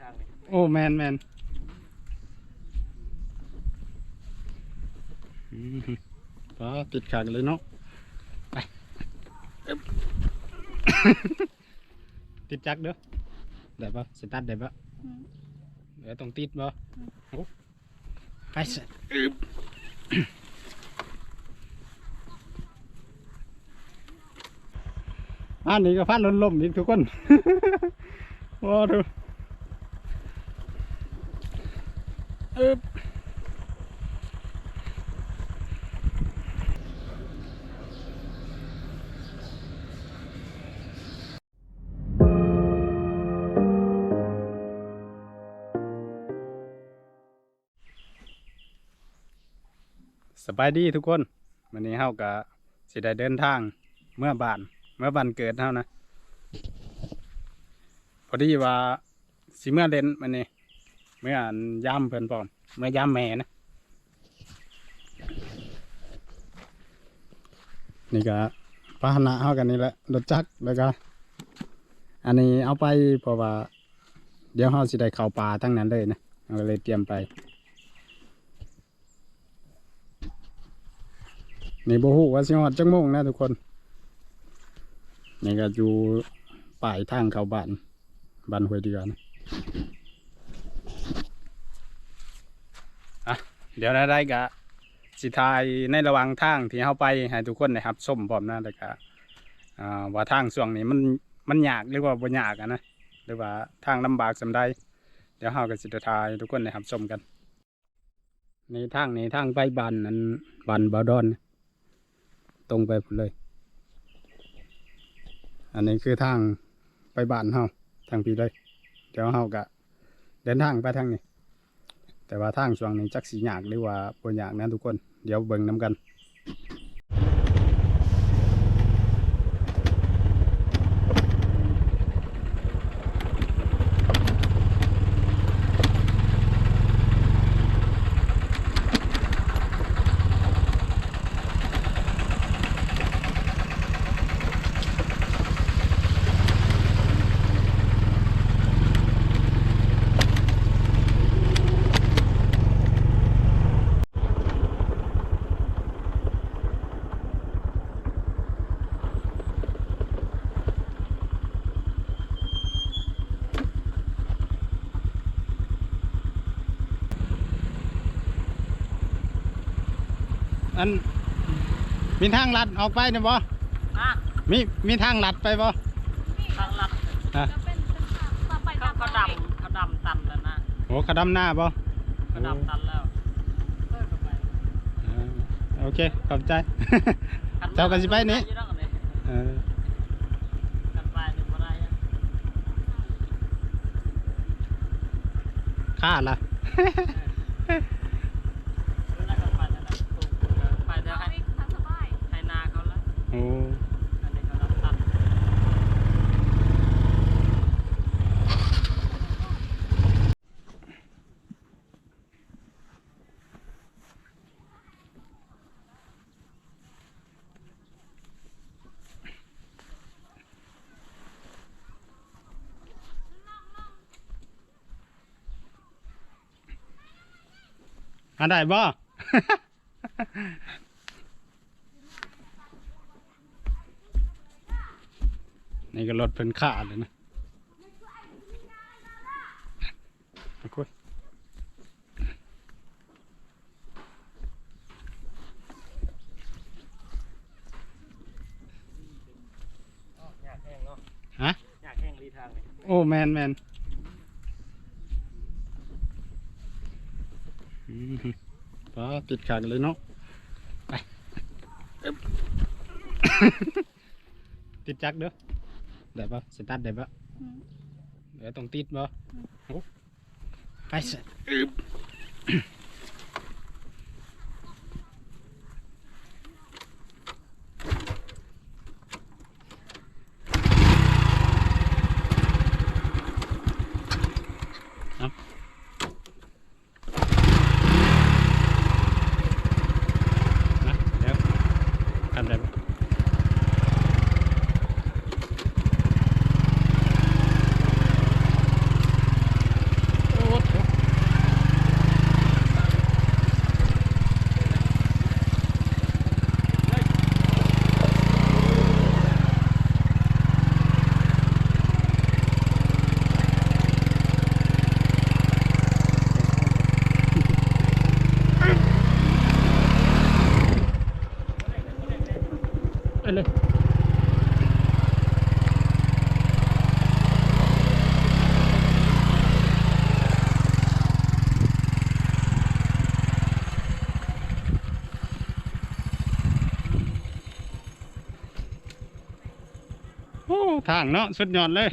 ทางนี่โอ้แมนแมนอืมก็ติดขัดเลยเนาะไปอึ๊บติดจักเด้อได้ปะสตาร์ทได้ปะอืมเดี๋ยวต้องติดปะอืมโอ้ไปสิอึ๊บอันนี้ก็พัดลมลมอีกทุกคนว้าดู อึบสบายดีทุกคนวันนี้เฮาก็สิได้เดินทางเมื่อบานเมื่อบานเกิดเฮานะ พอดีว่าสิเมื่อเล่นมันนี่เมื่อย่ำเพิ่นพร้อม ม่ย่ำแม่นะนี่ก็พาหนะเฮากันนี่แหละรถจักรแล้วก็อันนี้เอาไปเพราะว่า เดี๋ยวเฮาสิได้เข้าป่าทั้งนั้นเลยนะเราเลยเตรียมไปนี่บ่ฮู้ว่าสิฮอดจักโมงนะทุกคนนี่ก็อยู่ป่ายทางเขาบ้านบ้านห้วยเดือนะอะ เดี๋ยวได้กะสิทายในระหว่างทางที่เข้าไปให้ทุกคนนะครับชมพร้อมนะแล้วก็ว่าทางช่วงนี้มันมันยากหรือว่าบ่ยากนะหรือว่าทางลำบากสำใดเดี๋ยวเฮาก็สิทายทุกคนนะครับชมกันในทางนี้ทางไปบ้านนั้นบ้านบาดอน ตรงไปเลย อันนี้คือทางไปบานเฮาทางพี่เลย เดี๋ยวเฮากะเดินทางไปทางนี้ แต่ว่าทางช่วงนี้จักสียากหรือว่าบ่ยากนะทุกคน เดี๋ยวเบิ่งน้ำกัน อัน มีทางลัดออกไปนะบ่อะมีมีทางลัดไปบ่ทางลัดอะจะเป็นเส้นทางต่อไปเขาเขาดำเขาดำตันแล้วนะโอ้เขาดำหน้าบ่เขาดำตันแล้วเออเข้าไปอ่าโอเค ขอบใจคันเจ้ากันสิไปนี่อยู่แล้วกันนี่เออกันไปนี่บ่ได้อะค่าล่ะอยู่แล้วกันไปนั่นน่ะถูกไปเดี๋ยวให้ ทางสบาย ให้นาเขาละ โอ้ อันนี้เขาดำตัน อันได้บ่ นี่ก็รถเพิ่นขาดเลยนะเอาคุยอ๋ออยากแห้งเนาะฮะ อยากแห้งรีทางนี่โอ้แมนแมนอืมป้า ติดขัดเลยเนาะไปอึ๊บติดจักเด้อได้ปะสตาร์ทได้ปะอืมเดี๋ยวต้องติดปะอืมโอ้ไปสิ ไปเลยโอ้ทางเนาะสุดยอดเลย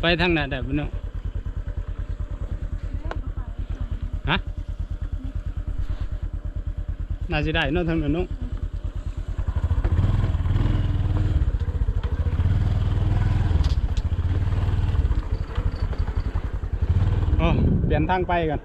ไปทางไหนได้บ่เนาะฮะน่าจะได้เนาะทางนั้นเนาะโอ้เปลี่ยนทางไปกัน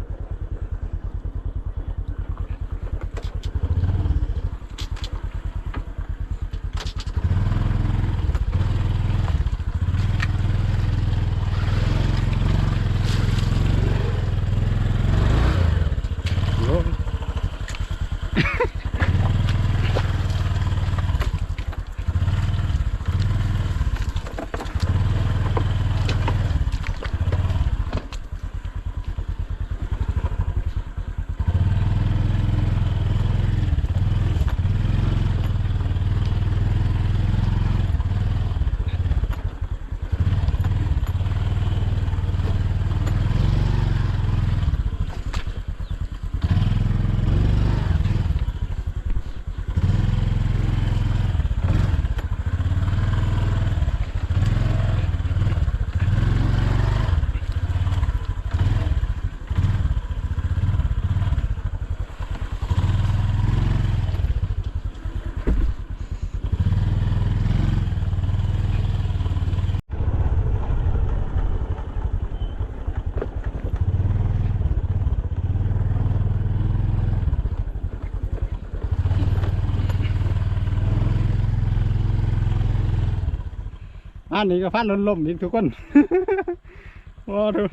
โอ้ อันนี้ก็ฟันลนลมนี่ทุกคนโอ้ดู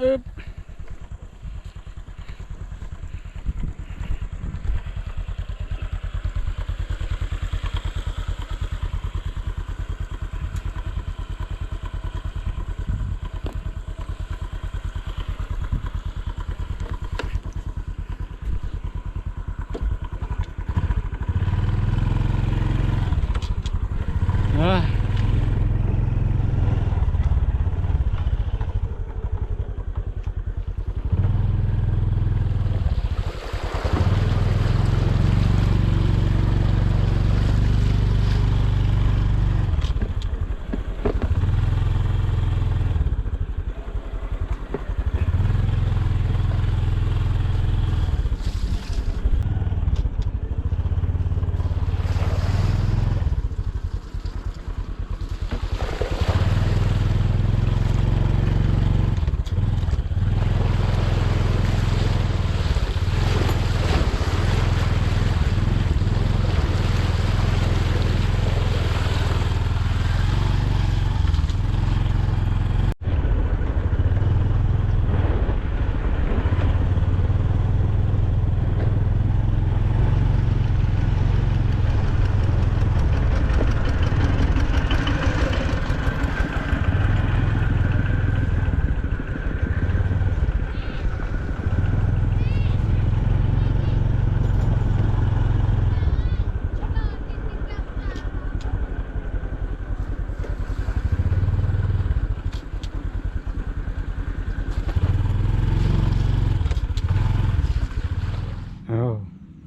อึบเอ้ย โอ้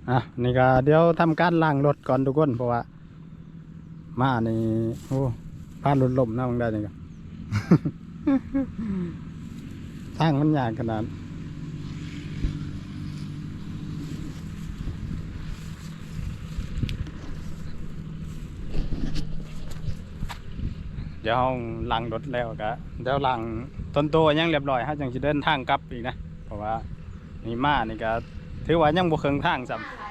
อะ นี่ก็เดี๋ยวทำการล้างรถก่อนทุกคนเพราะว่า มานี่โอ้พานรถล่มนะมึงได้ยังไงทางมันยากขนาดเดี๋ยวเราล้างรถแล้วก็เดี๋ยวล้างต้นโตยังเรียบร้อยฮะจังจะเดินทางกลับอีกนะ เพราะว่านี่มานี่ก็ถือว่ายังบ่เครื่องทางซ้ำ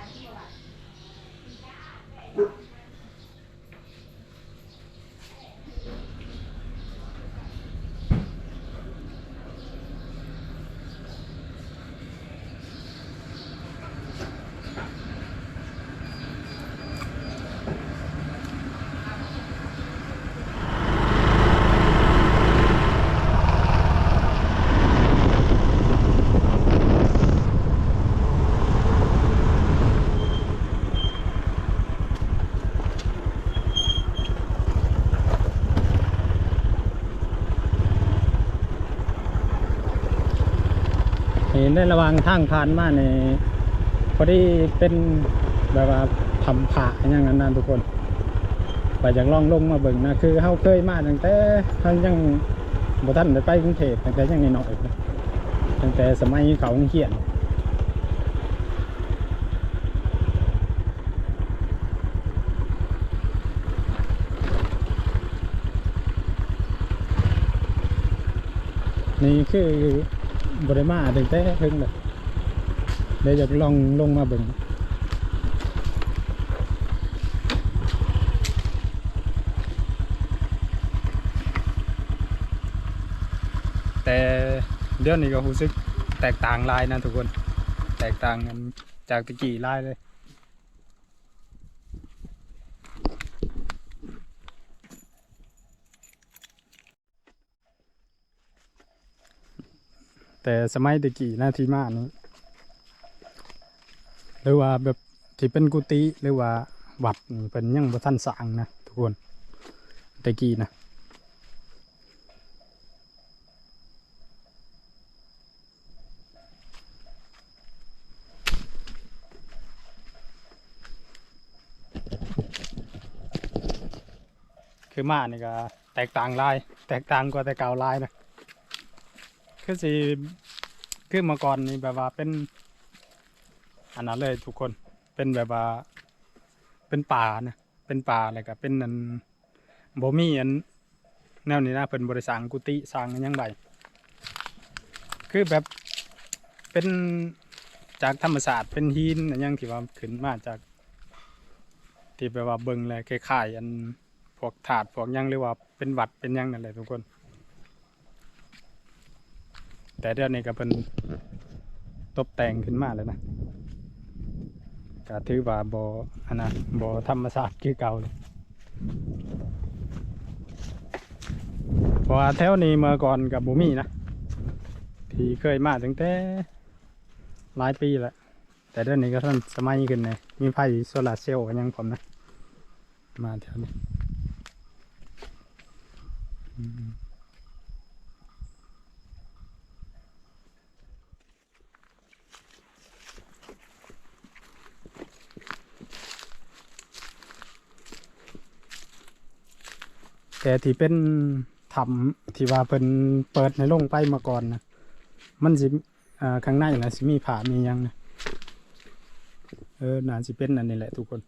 ในระหว่างทางผ่านมาในพอดีเป็นแบบว่าทำผ่าอย่างนั้นนะทุกคนไปจากล่องลงมาเบิ่งนะคือเฮาเคยมาตั้งแต่ท่านยังบ่ทันได้ไปกรุงเทพตั้งแต่ยังน้อยตั้งแต่สมัยเขาเขียนนี่คือ บริมาถึงแต่เพิ่งเลยเดี๋ยวจะลองลงมาเบิ่งแต่เดือนนี้ก็รู้สึกแตกต่างลายนะทุกคน แตกต่างกันจากตะกี้ลายเลย แต่สมัยตะกี้นะที่มานี้หรือว่าแบบที่เป็นกุฏิหรือว่าวัดเป็นยังบ่ทันสร้างนะทุกคนตะกี้นะคือมานี่ก็แตกต่างลาย แตกต่างกว่าแต่เก่าลายนะ คือสิคือเมื่อก่อนนี่แบบว่าเป็น อันนั้นเลยทุกคนเป็นแบบว่า เป็นป่านะเป็นป่าอะไรก็เป็นอันบ่มีอันแนวนี้นะเป็นบริษัทกุฏิสร้างอิหยังไงคือแบบเป็นจากธรรมศาสตร์เป็นหินอหยังที่ว่าขึ้นมาจาก ที่แบบว่าเบิ่งเลยคล้ายๆอันพวกถาดพวกหยังหรือว่าเป็นวัดเป็นหยังนั่นแหละทุกคน แต่เดี๋ยวนี้ก็เป็นตกแต่งขึ้นมาแล้วนะก็ถือว่าบอันนะบธรรมศาสตร์คือเก่าเลยเพราะว่าแถวนี้เมื่อก่อนกับบุมีนะที่เคยมาตั้งแต่หลายปีแล้วแต่เดี๋ยวนี้ก็ท่านสมัยขึ้นเลยมีไฟโซลาร์เซลล์กันยังผมนะ มาแถวนี้ แต่ที่เป็นถ้ำที่ว่าเป็นเปิดในโรงไปมาก่อนนะมันสิอ่าข้างในนะสิมีผามียังนะเออน่าสิเป็นอันนี้แหละทุกคน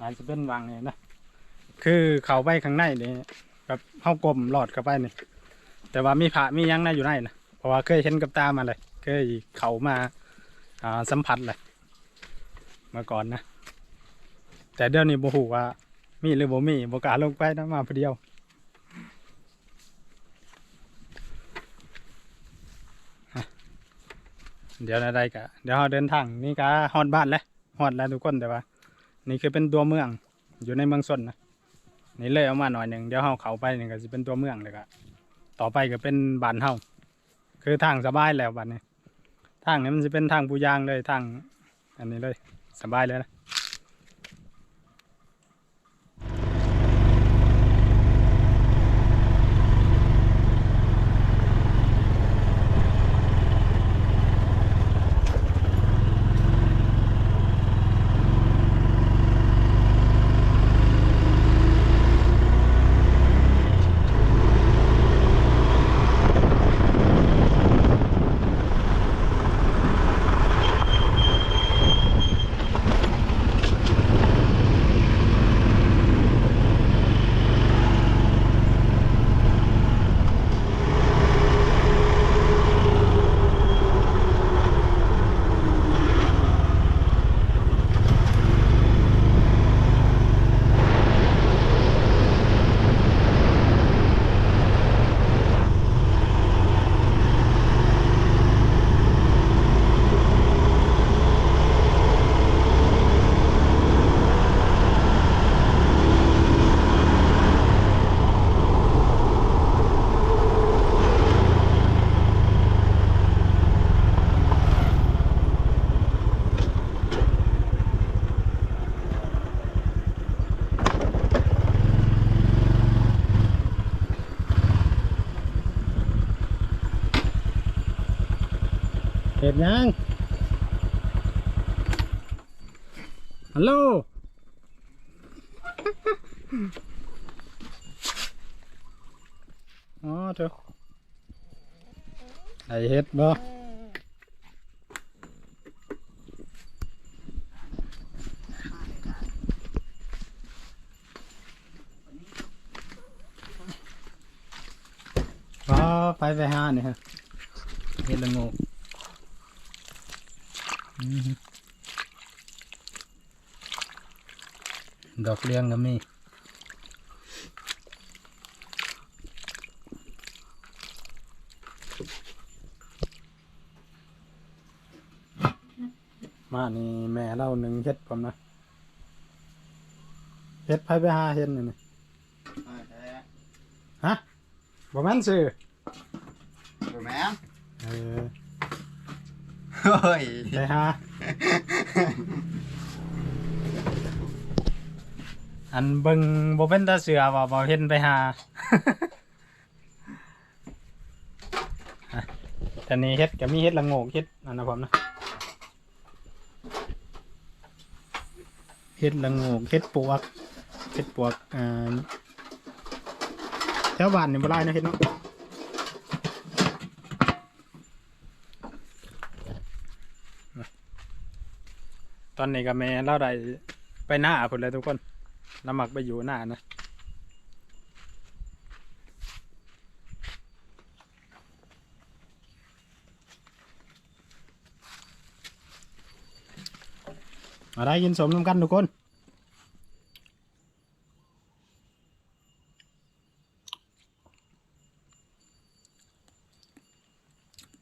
น่าจะเป็นวางเนี่ยนะคือเขาไปข้างในนี่แบบเข้ากลมหลอดเข้าไปนี่แต่ว่ามีผามียังนะอยู่ในนะเพราะว่าเคยเห็นกับตามาเลยเคยเขามาอ่าสัมผัสเลยมื่อก่อนนะ แต่เดี๋ยวนี้บ่หูว่ามีหรือบ่มีบ่กล้าลงไปนะมาผู้เดียวเดี๋ยวอะไรกะเดี๋ยวเราเดินทางนี่ก็ฮอดบ้านแล้วฮอดแล้วทุกคนแต่ว่า นี่คือเป็นตัวเมือง อยู่ในเมืองสนนะนี่เลยเอามาหน่อยหนึ่งเดี๋ยวเราเข้าไปนี่ก็สิเป็นตัวเมืองเลยก็ต่อไปก็เป็นบ้านเฮาคือทางสบายแล้วบัดนี้ทางนี้มันจะเป็นทางปูยางเลยทาง อันนี้เลยสบายเลยนะ เห็ดยังฮัลโหลอ๋อเจ้าไอเฮ็ดบ่อ๋อไปไปหาเนี่ฮะเฮ็ดละงกอือฮึ ดอกเลี้ยงก็มีมานี่แม่เล่าหนึ่งเฮ็ดผมนะเฮ็ดไผไปหาเฮ็ดนี่นี่ฮะบ่แม่นซื้อถูกไหมเออ เฮ้ยไปหาอันเบิ่งบ่เป็นตาเสือว่าบ่เห็นไปหาอะแต่นี่เฮ็ดก็มีเฮ็ดละโงกเฮ็ดอันนะผมนะเฮ็ดละโงกเฮ็ดปวกเฮ็ดปวกอ่าแถวบ้านนี่บ่หลายเนาะเฮ็ดเนาะ ตอนนี้ก็แม่เราได้ไปหน้าพุ่นแล้วทุกคนเรามักไปอยู่หน้านะมาได้ยินสมน้ำกันทุกคน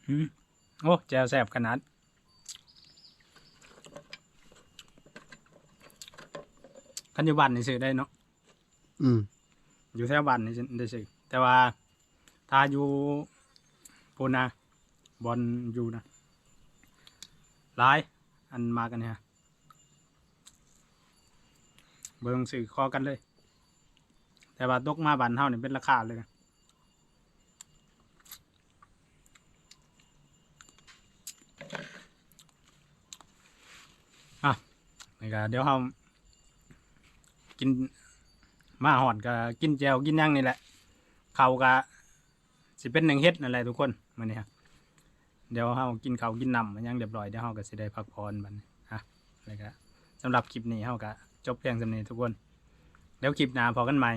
อืมโอ้แจวแสบขนาด คันอยู่บ้านนี่ซื้อได้เนาะอืมอยู่แถวบ้านนี่สิได้ซื้อแต่ว่าถ้าอยู่พูนนะบอลอยู่นะหลายอันมากันเนี่ยเบิ่งสื่อคอกันเลย แต่ว่าตกมาบ้านเฮานี่เป็นราคาเลยนะอะนี่ก็เดี๋ยวเฮา กินมาหอดก็กินแจวกินย่างนี่แหละเขาก็สิเป็นหนึ่งเฮ็ดอะไรทุกคนมื้อนี้ยเดี๋ยวเฮากินเขากินน้ำมันยังเรียบร้อยเดี๋ยวเฮาก็สิได้พักผ่อนบัดนี้ฮะอะไรก็สำหรับคลิปนี้เฮาก็จบเพียงสำนี้ทุกคน เดี๋ยวคลิปหน้าพอกันใหม่